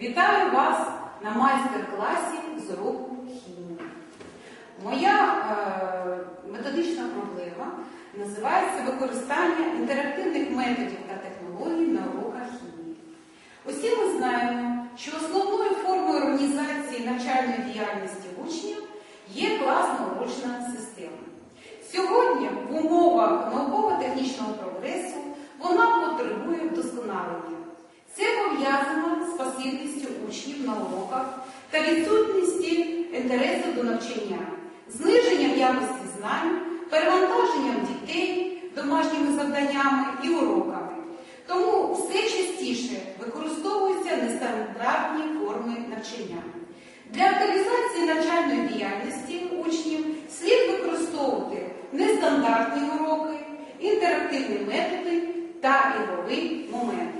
Вітаю вас на майстер-класі з уроку хімії. Моя е, методична проблема називається використання інтерактивних методів та технологій на уроках хімії. Усі ми знаємо, що основною формою організації навчальної діяльності учнів є класно-урочна система. Сьогодні в умовах науково-технічного прогресу вона потребує вдосконалення. Це пов'язано з пасивністю учнів на уроках та відсутністю інтересу до навчання, зниженням якості знань, перевантаженням дітей домашніми завданнями і уроками. Тому все частіше використовуються нестандартні форми навчання. Для активізації навчальної діяльності учнів слід використовувати нестандартні уроки, інтерактивні методи та ігрові моменти.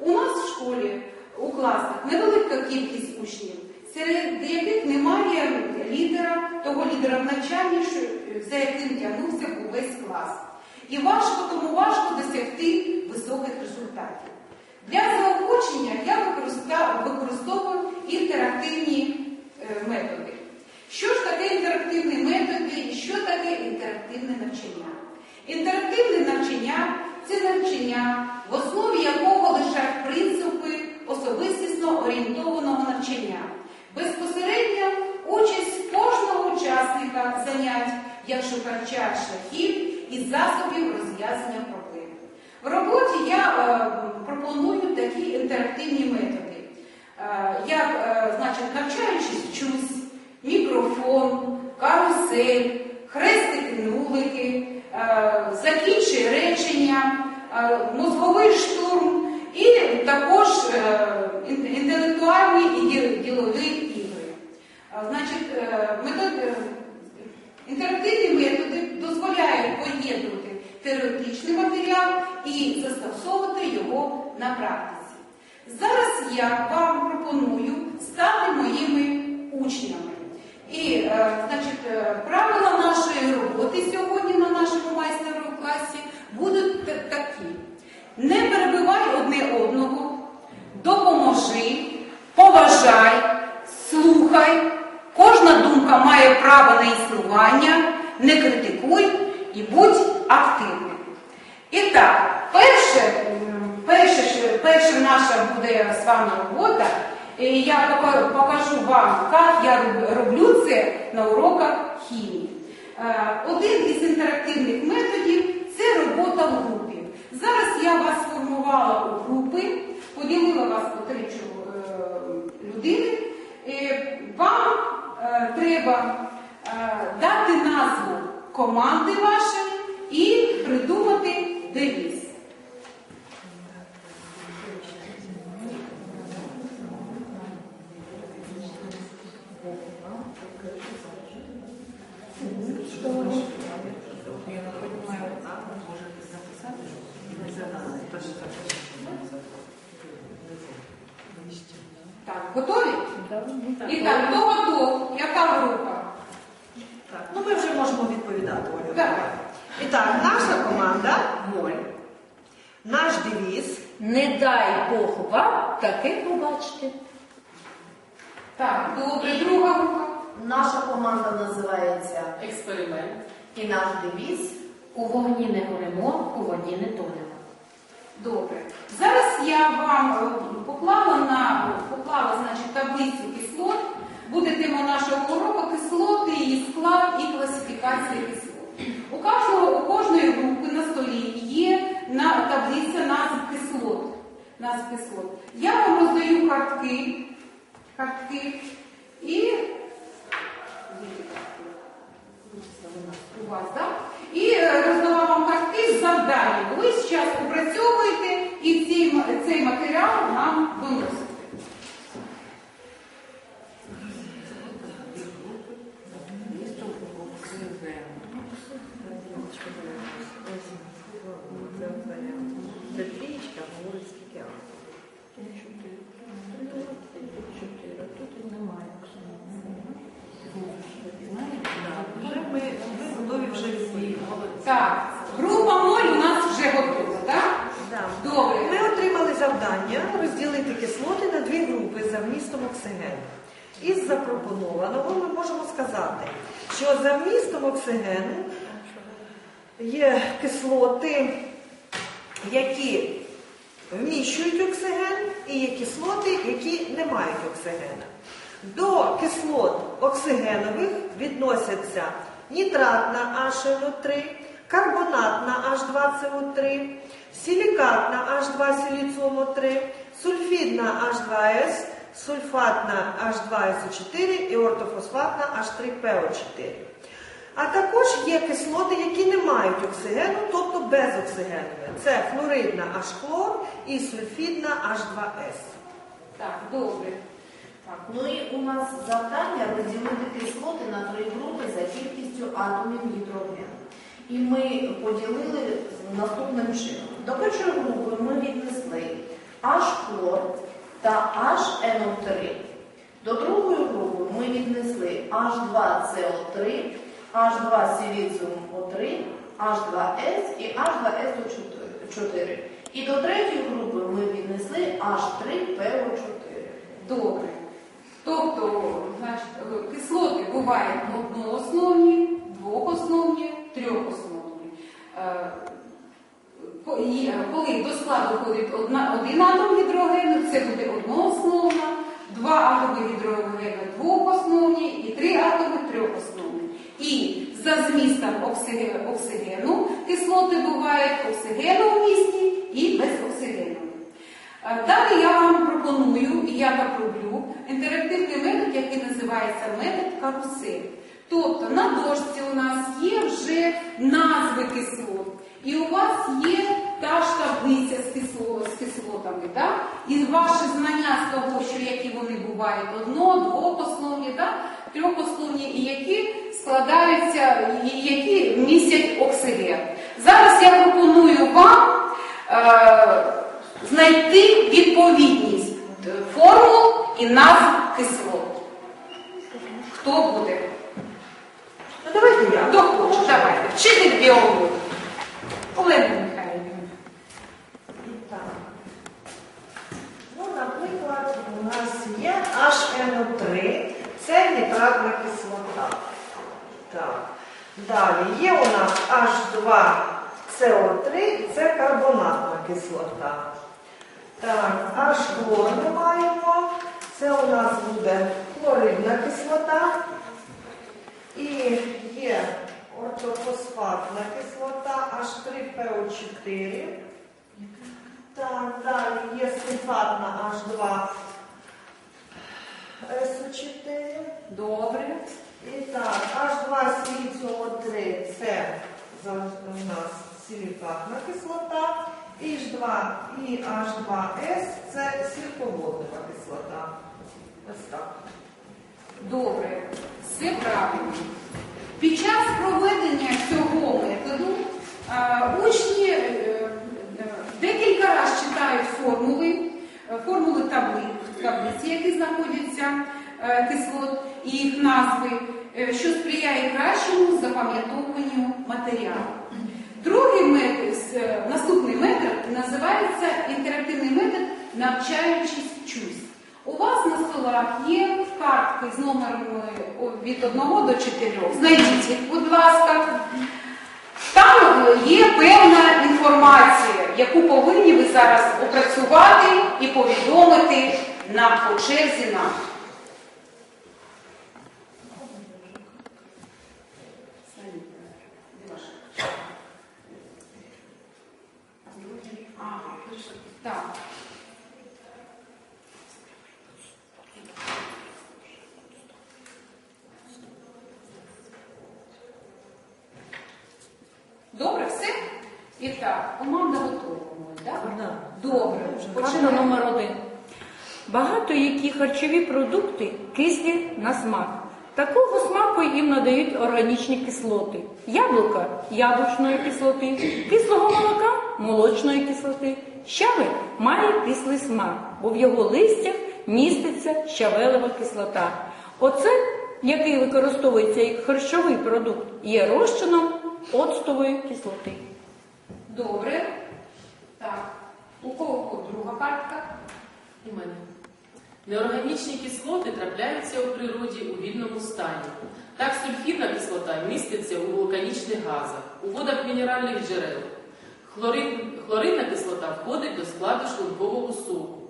У нас в школі у класах невелика кількість учнів, серед яких немає лідера, того лідера в навчанні, за яким тягнувся увесь клас. І важко, тому важко досягти високих результатів. Для заохочення я використа- використовую інтерактивні е, методи. Що ж таке інтерактивні методи і що таке інтерактивне навчання? Інтерактивне навчання це навчання, в основі якого лежать принципи особистісно орієнтованого навчання. Безпосередньо участь кожного учасника занять як шукача шляхів і засобів розв'язання проблем. В роботі я е, пропоную такі інтерактивні методи, Е, як, е, значить, навчаючись вчусь, мікрофон, карусель, хрестики-нулики, е, речення, е, мозговий штурм і також е, інтелектуальні і ділові ігри. Значить, інтерактивні методи дозволяють поєднувати теоретичний матеріал і застосовувати його на практиці. Зараз я вам пропоную стати моїми учнями. І, е, значить, е, правила нашої роботи сьогодні на нашому майстеру класі будуть такі: не перебивай одне одного, допоможи, поважай, слухай. Кожна думка має право на існування, не критикуй і будь активним. І так, перше, перше, перша наша буде з вами робота. І я покажу вам, як я роблю це на уроках хімії. Е, Один із інтерактивних методів це робота в групі. Зараз я вас сформувала у групи, поділила вас по три е, людини. Вам е, треба дати назву команди вашої і придумати девіз. Так, готові? І так, хто готов? Яка група? Так, ну ми вже можемо відповідати, І так, наша команда Моль. Наш девіз. Не дай Бог вам таке побачити. Так, добре, друга група. Наша команда називається Експеримент. і наш девіз. У вогні не горимо, у воді не тонемо. Добре. Зараз я вам е, поклала на поклала, значить, таблицю кислот. Буде тема нашого уроку кислоти, її склад і класифікація кислот. У кожного у кожної групи на столі є на таблиця назв кислот. Назв кислот. Я вам роздаю картки, картки і у вас, так? І е, роздала вам картки з завданням. Ви зараз опрацьовуєте і цей, цей матеріал нам виносите. Це трієчка, говорить скільки. Тут немає. Вже ми, ми готові вже всі. Так, група моль у нас вже готова, так? Да. Добре. Ми отримали завдання розділити кислоти на дві групи за вмістом оксигену. Із запропонованого ми можемо сказати, що за вмістом оксигену є кислоти, які вміщують оксиген, і є кислоти, які не мають оксигена. До кислот оксигенових відносяться нітратна HNO3, карбонатна H2CO3, силікатна H2 сульфідна H2S, сульфатна H2SO4 і ортофосфатна H3PO4. А також є кислоти, які не мають оксигену, тобто безоксигенові. Це флоридна H-хлор і сульфідна H2S. Так, добре. Так, ну і у нас завдання розділити кислоти на три групи за кількістю атомів гідрогену. І ми поділили наступним чином. До першої групи ми віднесли H-хлор та HNO3. До другої групи ми віднесли H2CO3, H2 силіціум О3, H2S і H2SO4. І до третьої групи ми віднесли H3PO4. Добре. Тобто, е, кислоти бувають одноосновні, двохосновні, трьохосновні. Е, Коли до складу входить один атом гідрогену, це буде одноосновна, два атоми гідрогену двохосновні і три атоми трьохосновні. І за змістом оксигену кислоти бувають оксигену в місті і безоксигенові. Е, Далі я вам пропоную, і я так роблю, інтерактивний метод, який називається метод карусель. Тобто на дошці у нас є вже назви кислот. І у вас є та ж таблиця з, кисло, з кислотами, да? і ваше знання з того, що які вони бувають одно, двохосновні, да? трьохосновні, і які складаються, і які містять оксиген. Зараз я пропоную вам. Е, знайти відповідність формул і назв кислот. Хто буде? Ну давайте я. Хто хоче? Давайте. Вчитель біології. Олена Михайлівна. Так. Ну, наприклад, у нас є HNO3, це нітратна кислота. Так. Далі є у нас H2CO3, і це карбонатна кислота. Так, H-хлор ми маємо. Це у нас буде хлоридна кислота. І є ортофосфатна кислота H3PO4. Так, далі є сульфатна H2 SO4. Добре. І так, H2 силіціум-3 це у нас силікатна кислота. І H2 і H2S це сільководнева кислота. Ось так. Добре. Все правильно. Під час проведення цього методу е, учні е, е, декілька разів читають формули, е, формули таблиці, які знаходяться е, кислот, і їх назви, е, що сприяє кращому запам'ятовуванню матеріалу. Другий метод, е, наступний метод називається інтерактивний метод навчаючись чусь. У вас на столах є картки з номерами від 1 до 4. Знайдіть їх, будь ласка. Там є певна інформація, яку повинні ви зараз опрацювати і повідомити нам по черзі нам. Добре, все? І так, команда готова. Добре. Починаємо. номер один. Багато які харчові продукти кислі на смак. Такого смаку їм надають органічні кислоти. Яблука яблучної кислоти, кислого молока молочної кислоти. Щавель має кислий смак, бо в його листях міститься щавелева кислота. Оцет, який використовується як харчовий продукт, є розчином оцтової кислоти. Добре. Так. У кого друга картка? У мене. Неорганічні кислоти трапляються у природі у вільному стані. Так сульфідна кислота міститься у вулканічних газах, у водах мінеральних джерел. Хлорид, хлоридна кислота входить до складу шлункового соку.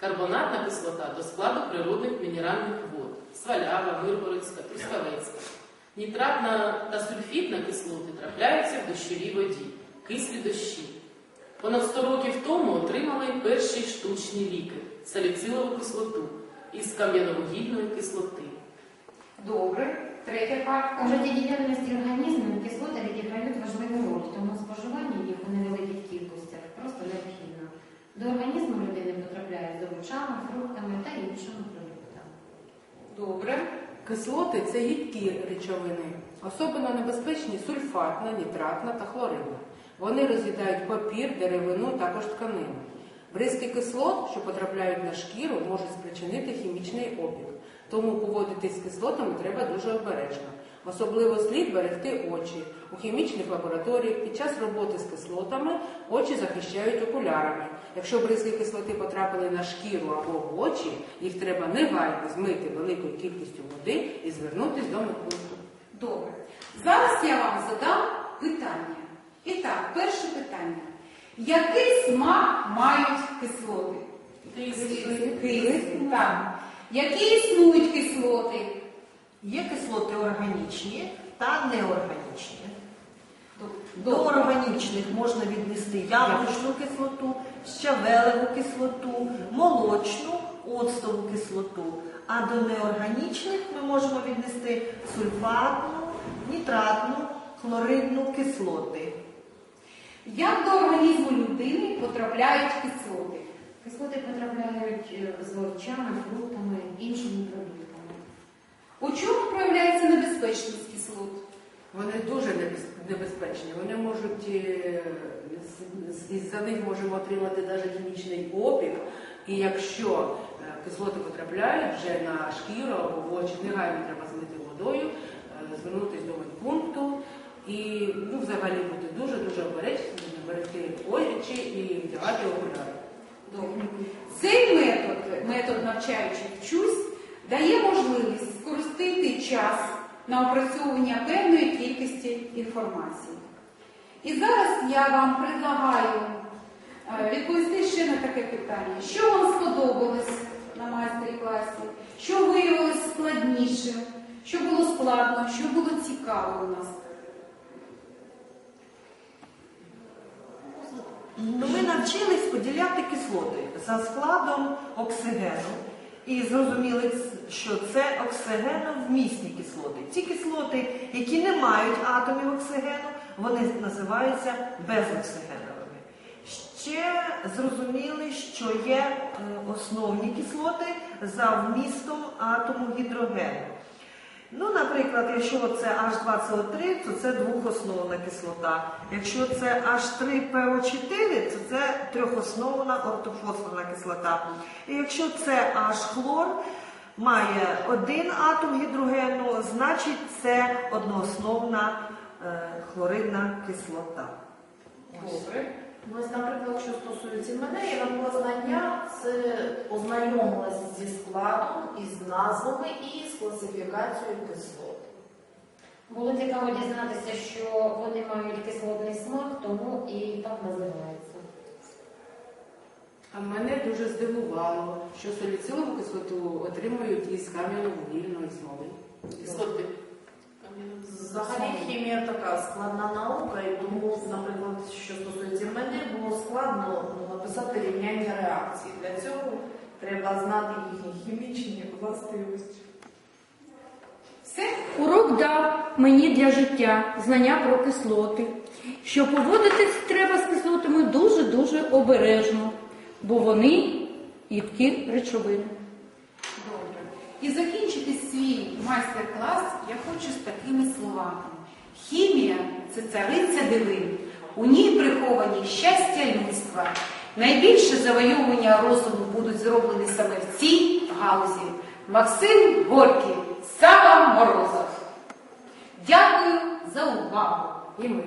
Карбонатна кислота до складу природних мінеральних вод свалява, миргородська, трускавецька. Нітратна та сульфідна кислоти трапляються в дощовій воді, кислі дощі. Понад 100 років тому отримали перші штучні ліки саліцилову кислоту із кам'яновугільної кислоти. Добре. Третя картка. У життєдіяльності організму кислоти відіграють важливу роль, тому споживання їх у невеликих кількостях просто необхідно. До організму людини потрапляють з овочами, фруктами та іншими продуктами. Добре. Кислоти це гідкі речовини. Особливо небезпечні сульфатна, нітратна та хлоридна. Вони роз'їдають папір, деревину, також тканину. Бризки кислот, що потрапляють на шкіру, можуть спричинити хімічний опік. Тому поводитись з кислотами треба дуже обережно. Особливо слід берегти очі. У хімічних лабораторіях під час роботи з кислотами очі захищають окулярами. Якщо бризки кислоти потрапили на шкіру або в очі, їх треба негайно змити великою кількістю води і звернутися до медпункту. Добре. Зараз я вам задам питання. І так, перше питання. Який смак мають кислоти? Кислі. Так. Які існують кислоти? Є кислоти органічні та неорганічні. До органічних можна віднести яблучну кислоту, щавелеву кислоту, молочну, оцтову кислоту. А до неорганічних ми можемо віднести сульфатну, нітратну, хлоридну кислоти. Як до організму людини потрапляють кислоти? Кислоти потрапляють е, з овочами, фруктами, іншими продуктами. У чому проявляється небезпечність кислот? Вони дуже небезпечні. Вони можуть е, із-за них можемо отримати навіть хімічний опік. І якщо е, кислоти потрапляють вже на шкіру або в очі, негайно треба злити водою, звернутися до медпункту і ну, взагалі бути дуже дуже обережними, берегти очі і вдягати окуляри. Цей метод, метод навчаючих вчусь, дає можливість скористати час на опрацьовування певної кількості інформації. І зараз я вам предлагаю е, відповісти ще на таке питання. Що вам сподобалось на майстер-класі? Що виявилось складнішим? Що було складно? Що було цікаво у нас? Ну, ми навчились поділяти кислоти за складом оксигену. І зрозуміли, що це оксигеновмісні кислоти. Ті кислоти, які не мають атомів оксигену, вони називаються безоксигеновими. Ще зрозуміли, що є е, основні кислоти за вмістом атому гідрогену. Ну, наприклад, якщо це H2CO3, то це двохосновна кислота. Якщо це H3PO4, то це трьохосновна ортофосфорна кислота. І якщо це H-хлор, має один атом гідрогену, значить це одноосновна е, хлоридна кислота. Добре. Ну, ось, наприклад, що стосується мене, я набула знання, це ознайомилася зі складом, із назвами і з класифікацією кислот. Було цікаво дізнатися, що вони мають кислотний смак, тому і так називаються. А мене дуже здивувало, що саліцилову кислоту отримують із кам'яно-вугільної смоли. Кислоти. Взагалі хімія така складна наука, і тому, наприклад, що стосується мене, було складно ну, написати рівняння реакцій. Для цього треба знати їхні хімічні властивості. Все? Урок дав мені для життя знання про кислоти, що поводитись треба з кислотами дуже-дуже обережно, бо вони їдкі речовини. І закінчити свій майстер-клас я хочу з такими словами. Хімія це цариця дивин. У ній приховані щастя людства. Найбільше завойовування розуму будуть зроблені саме в цій галузі. Максим Горький, Сава Морозов. Дякую за увагу. І ми